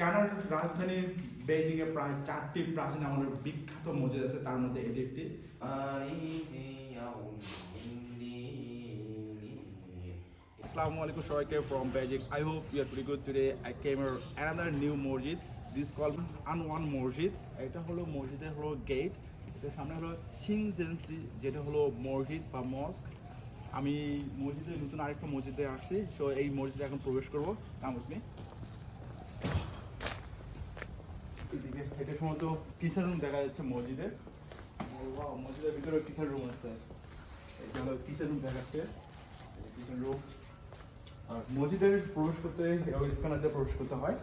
কানাডার রাজধানী বেজিংয়ে প্রায় চারটি প্রাচীন আমলের বিখ্যাত মসজিদ আছে, তার মধ্যে এটি একটি। আসসালামু আলাইকুম সবাইকে from Beijing I hope you are good today I came another new masjid. This call an one masjid. এটা হলো মসজিদের হলো গেট এটার সামনে হলো ছিংজেন্সি যেটা হলো মসজিদ বা মস্ক আমি মসজিদে নতুন আরেকটা মসজিদে আসছি। সো এই মসজিদে এখন প্রবেশ করব। কামুক নিয়ে এদিকে রুম দেখা যাচ্ছে মসজিদের। মসজিদের ভিতরে কিসের রুম আছে। এটা হলো কিসের রুম দেখাচ্ছে। কিচেন রুম আর মসজিদের প্রবেশ করতে স্ক্যানারতে প্রবেশ করতে হয়।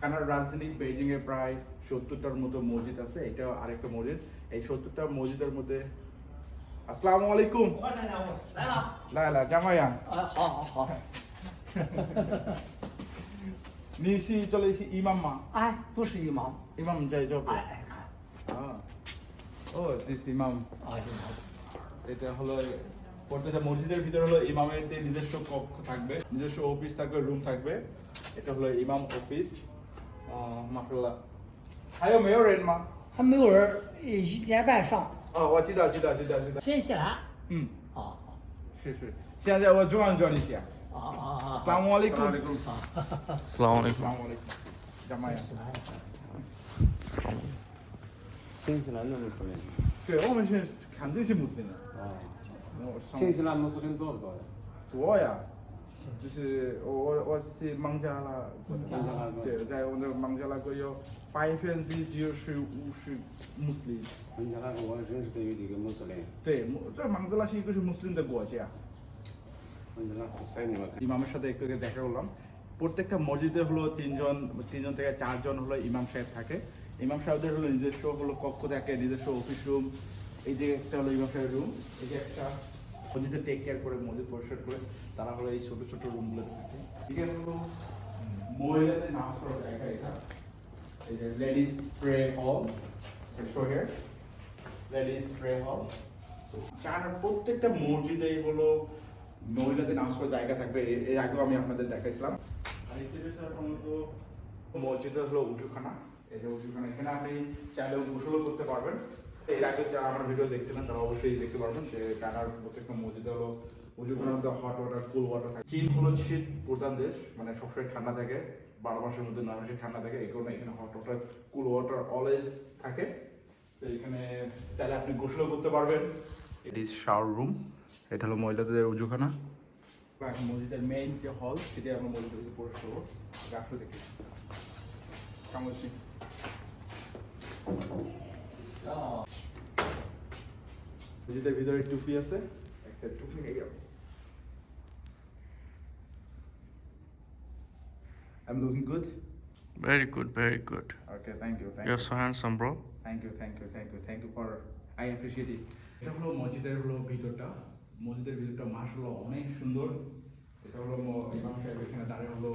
কানার রাজধানী বেইজিংয়ে প্রায় সত্তরটার মতো মসজিদ আছে এটা আরেকটা মসজিদ। এই সত্তরটা মসজিদের মধ্যে আসসালামু আলাইকুম। লা লা জামাইয়া। হ্যাঁ হ্যাঁ হ্যাঁ 好。 নিশি চলে এসি ইমাম মা 哎，不是一毛。 ইমাম যাই যাবে 哎哎看。 ও দিস ইমাম 啊，一毛。 এটা হলো প্রত্যেকটা মসজিদের ভিতরে হলো ইমামের যে নিজস্ব কক্ষ থাকবে নিজস্ব অফিস থাকবে রুম থাকবে এটা হলো ইমাম অফিস মাসাল্লাহ还有没有人吗？还没有人，一点半上。哦，我知道，知道，知道，知道。新西兰。嗯，啊是是。现在我转转一下。啊啊啊！ আসসালামু আলাইকুম। আসসালামু আলাইকুম আসসালামু আলাইকুম। জামাইয়া。新西兰。新西兰的穆斯林对，我们是肯定是穆斯林的。啊，我上新西兰穆斯林多不多呀？多呀，就是我我我是孟加拉国的，孟加拉国对，在我那孟加拉国有百分之九十五是穆斯林。孟加拉我认识的有几个穆斯林，对，穆这孟加拉是一个是穆斯林的国家。 ইমামের সাথে একটু দেখা করলাম। প্রত্যেকটা মসজিদে হলো তিনজন তিনজন থেকে চারজন হলো ইমাম সাহেব থাকে। ইমাম সাহেবদের হলো নিজস্ব হলো কক্ষ থাকে, নিজস্ব অফিস রুম এই যে একটা হলো ইমাম সাহেবের রুম এই যে একটা মসজিদে টেক কেয়ার করে, মসজিদ পরিষ্কার করে, তারা হলো এই ছোট ছোট রুমগুলো থাকে। এটা হলো মহিলাদের নামাজ পড়ার জায়গা এটা। এই যে ladies pray hall show here ladies pray hall চার প্রত্যেকটা মসজিদেই হলো মহিলাদের নামাজ পড়ার জায়গা থাকবে এর আগেও আমি আপনাদের দেখাইছিলাম। আর ছিল সাধারণত মসজিদে হলো উঁচুখানা এই যে উঁচুখানা এখানে আপনি চাইলেও গোসলও করতে পারবেন। এর আগে যারা আমার ভিডিও দেখছিলেন তারা অবশ্যই দেখতে পারবেন যে চায়নার প্রত্যেকটা মসজিদে হলো উঁচুখানার মধ্যে হট ওয়াটার কুল ওয়াটার থাকে। চীন হলো শীত প্রধান দেশ মানে সবসময় ঠান্ডা থাকে। বারো মাসের মধ্যে নয় মাসে ঠান্ডা থাকে এই কারণে এখানে hot water cool water always থাকে। তো এখানে চাইলে আপনি গোসলও করতে পারবেন। ইট ইজ শাওয়ার রুম এটা হলো মহিলাদের উজুখানা মসজিদের মেইন যে হল সেটি আমরা মসজিদের প্রবেশ করব আসলে দেখি কেমন আছি মসজিদের ভিতরে টুপি আছে একটা টুপি এই I'm looking good. Very good, very good. Okay, thank you. Thank You're you. so handsome, bro. Thank you thank you thank you thank you for I appreciate it এটা হলো মসজিদের হলো ভিতরটা মসজিদের ভিতরটা মাসাল্লাহ অনেক সুন্দর। এটা হলো ইমাম সাহেব এখানে দাঁড়িয়ে হলো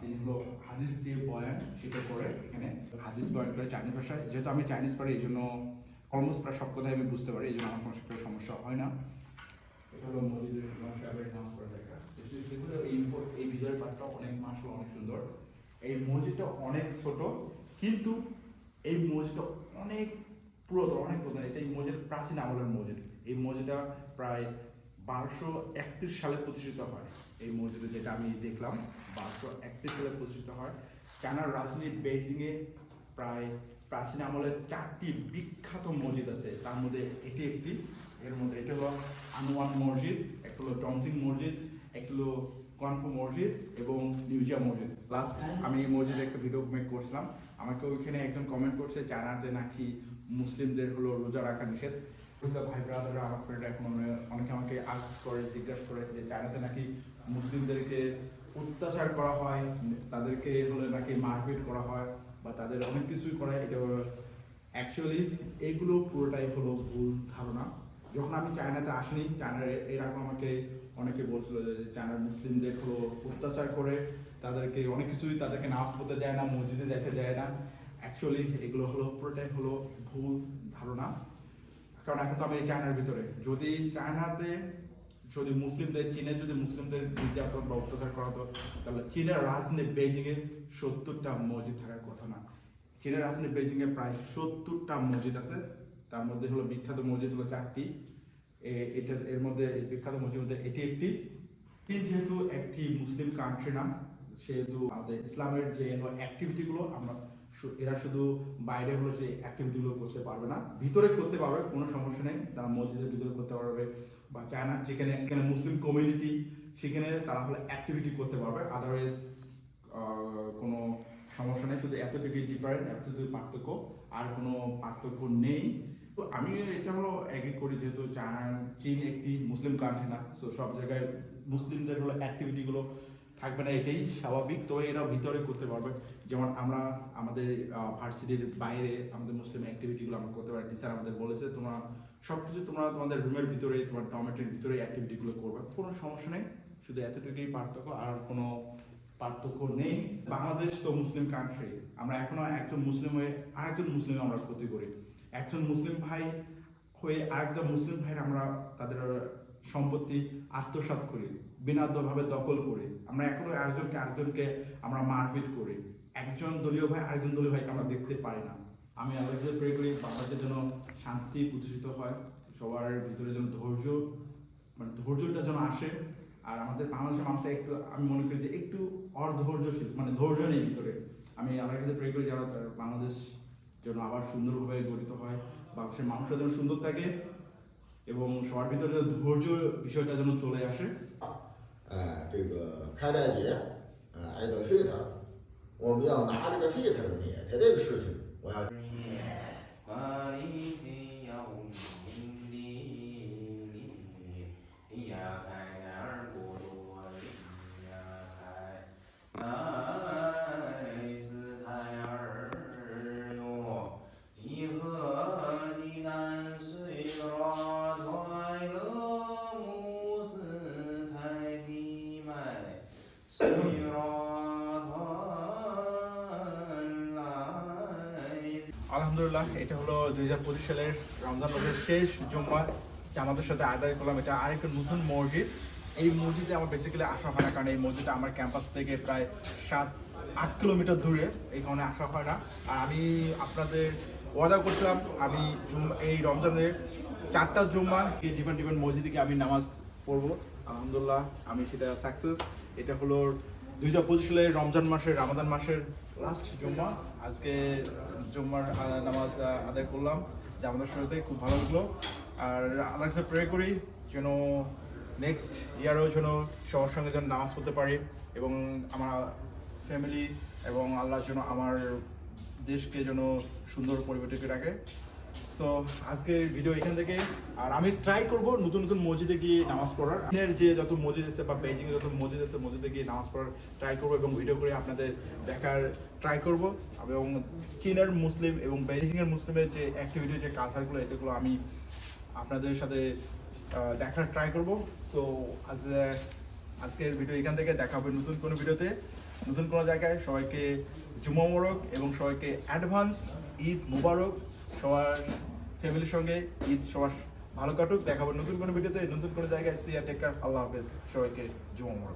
তিনি হলো হাদিস যে বয়ান সেটা করে এখানে। হাদিস বয়ান করে চাইনিজ ভাষায়। যেহেতু আমি চাইনিজ পারি এই জন্য অলমোস্ট প্রায় সব কথাই আমি বুঝতে পারি এই জন্য আমার কোনো সেটা সমস্যা হয় না। এটা হলো মসজিদের ইমাম সাহেবের নামাজ এই বিজয়ের পাঠটা অনেক মাসাল অনেক সুন্দর। এই মসজিদটা অনেক ছোট, কিন্তু এই মসজিদটা অনেক পুরাতন অনেক পুরাতন। এটা এই মসজিদ প্রাচীন আমলের মসজিদ। এই মসজিদটা প্রায় বারোশো একত্রিশ সালে প্রতিষ্ঠিত হয়। এই মসজিদে যেটা আমি দেখলাম, বারোশো একত্রিশ সালে প্রতিষ্ঠিত হয়। চায়নার রাজধানী বেইজিংয়ে প্রায় প্রাচীন আমলের চারটি বিখ্যাত মসজিদ আছে। তার মধ্যে এটি একটি। এর মধ্যে এটা হলো আনোয়ান মসজিদ, একটা হলো টনসিং মসজিদ, একটা হলো কনফু মসজিদ এবং নিউজিয়া মসজিদ। লাস্ট আমি এই মসজিদে একটা ভিডিও মেক করছিলাম। আমাকে ওইখানে একজন কমেন্ট করছে চায়নাতে নাকি মুসলিমদের হলো রোজা রাখা নিষেধ। বুঝলে ভাই ব্রাদাররা আমার ফ্রেন্ড এখন অনে- অনেকে আমাকে আস করে, জিজ্ঞাসা করে যে চায়নাতে নাকি মুসলিমদেরকে অত্যাচার করা হয়, তাদেরকে হলে নাকি মারপিট করা হয়, বা তাদের অনেক কিছুই করা, এটা অ্যাকচুয়ালি এইগুলো পুরোটাই হলো ভুল ধারণা। যখন আমি চায়নাতে আসিনি, চায়নার এরকম আমাকে অনেকে বলছিল যে চায়নার মুসলিমদের হলো অত্যাচার করে, তাদেরকে অনেক কিছুই তাদেরকে নামাজ পড়তে দেয় না, মসজিদে যেতে দেয় না। অ্যাকচুয়ালি এগুলো হলো, পুরোটাই হলো ভুল ধারণা। কারণ এখন তো আমি চায়নার ভিতরে। যদি চায়নাতে, যদি মুসলিমদের, চীনে যদি মুসলিমদের নির্যাতন বা অত্যাচার করা হতো, তাহলে চীনের রাজধানী বেজিংয়ে সত্তরটা মসজিদ থাকার কথা না। চীনের রাজধানী বেজিংয়ে প্রায় সত্তরটা মসজিদ আছে। তার মধ্যে হলো বিখ্যাত মসজিদ হলো চারটি। এটা, এর মধ্যে বিখ্যাত মসজিদ মধ্যে এটি একটি। চীন যেহেতু একটি মুসলিম কান্ট্রি না, সেহেতু আমাদের ইসলামের যে অ্যাক্টিভিটিগুলো আমরা এরা শুধু বাইরে হলো সেই অ্যাক্টিভিটিগুলো করতে পারবে না। ভিতরে করতে পারবে, কোনো সমস্যা নেই। তারা মসজিদের ভিতরে করতে পারবে বা চায়না, যেখানে এখানে মুসলিম কমিউনিটি সেখানে তারা হলো অ্যাক্টিভিটি করতে পারবে। আদারওয়াইজ কোনো সমস্যা নেই। শুধু এতটুকুই ডিফারেন্ট এতটুকুই পার্থক্য। আর কোনো পার্থক্য নেই। তো আমি এটা হলো এগ্রি করি, যেহেতু চায়না, চীন একটি মুসলিম কান্ট্রি না সো সব জায়গায় মুসলিমদের হলো অ্যাক্টিভিটিগুলো থাকবে না এটাই স্বাভাবিক। তো এরা ভিতরে করতে পারবে। যেমন আমরা আমাদের ভার্সিটির বাইরে আমাদের মুসলিম অ্যাক্টিভিটিগুলো আমরা করতে পারি। টিচার আমাদের বলেছে, তোমরা সব কিছু তোমরা তোমাদের রুমের ভিতরে, তোমার টমেটোর ভিতরে অ্যাক্টিভিটিগুলো করবে। কোনো সমস্যা নেই। শুধু এতটুকুই পার্থক্য, আর কোনো পার্থক্য নেই। বাংলাদেশ তো মুসলিম কান্ট্রি আমরা এখনও একজন মুসলিম হয়ে আরেকজন মুসলিম আমরা ক্ষতি করি। একজন মুসলিম ভাই হয়ে আরেকজন মুসলিম ভাইয়ের আমরা তাদের সম্পত্তি আত্মসাৎ করি। বিনাদ্যভাবে দখল করে, আমরা এখনও একজনকে আরেকজনকে আমরা মারপিট করি। একজন দলীয় ভাই, আরেকজন দলীয় ভাইকে আমরা দেখতে পারি না। আমি আল্লাহ প্রে করি, বাংলাদেশের জন্য শান্তি প্রতিষ্ঠিত হয়, সবার ভিতরে যেন ধৈর্য মানে ধৈর্যটা যেন আসে। আর আমাদের বাংলাদেশের মানুষটা একটু, আমি মনে করি যে একটু অধৈর্যশীল মানে ধৈর্য নেই ভিতরে। আমি আল্লাহর কাছে প্রে করি যেন বাংলাদেশ যেন আবার সুন্দরভাবে গঠিত হয়, বাংলাদেশের মানুষরা যেন সুন্দর থাকে এবং সবার ভিতরে যেন ধৈর্য বিষয়টা যেন চলে আসে। 呃，这个开斋节，呃，爱德费特，我们要拿这个费特灭他这个事情，আলহামদুলিল্লাহ, এটা হলো দুই হাজার পঁচিশ সালের রমজান মাসের শেষ জুম্মা, যে আমাদের সাথে আদায় করলাম, এটা আরেকটা নতুন মসজিদ। এই মসজিদে আমার বেসিক্যালি আসা হয় না, কারণ এই মসজিদটা আমার ক্যাম্পাস থেকে প্রায় সাত, আট কিলোমিটার দূরে, এই কারণে আসা হয় না। আর আমি আপনাদের ওয়াদা করছিলাম, আমি জুম- এই রমজানের চারটা জুম্মা, এই ডিফারেন্ট ডিফারেন্ট মসজিদে গিয়ে আমি নামাজ পড়ব। আলহামদুলিল্লাহ, আমি সেটা সাকসেস এটা হলো দুই হাজার পঁচিশ সালের রমজান মাসের, রামাদান মাসের লাস্ট জুম্মা। আজকে জুম্মার নামাজ আদায় করলাম। আমাদের সাথে খুব ভালো লাগল। আর আল্লাহর কাছে প্রে করি যেন নেক্সট ইয়ারও যেন সবার সঙ্গে যেন নামাজ পড়তে পারি এবং আমার ফ্যামিলি এবং আল্লাহ যেন আমার দেশকে যেন সুন্দর পরিবেশকে রাখে। সো আজকের ভিডিও এখান থেকে। আর আমি ট্রাই করব নতুন নতুন মসজিদে গিয়ে নামাজ পড়ার। চীনের যে যত মসজিদ আছে বা বেজিং যত মসজিদ আছে, মসজিদে গিয়ে নামাজ পড়ার ট্রাই করব এবং ভিডিও করে আপনাদের দেখার ট্রাই করব। এবং চীনের মুসলিম এবং বেজিংয়ের মুসলিমের যে অ্যাক্টিভিটি যে কালচারগুলো এটাগুলো আমি আপনাদের সাথে দেখার ট্রাই করব। সো আজ, আজকের ভিডিও এখান থেকে দেখা হবে নতুন কোনো ভিডিওতে নতুন কোনো জায়গায় সবাইকে জুমা মোবারক এবং সবাইকে অ্যাডভান্স ঈদ মুবারক। সবার ফ্যামিলির সঙ্গে ঈদ সবার ভালো কাটুক। দেখাবো নতুন কোনো ভিডিওতে, নতুন কোনো জায়গায়। সিয়া টেক কেয়ার আল্লাহ হাফেজ। সবাইকে জুমা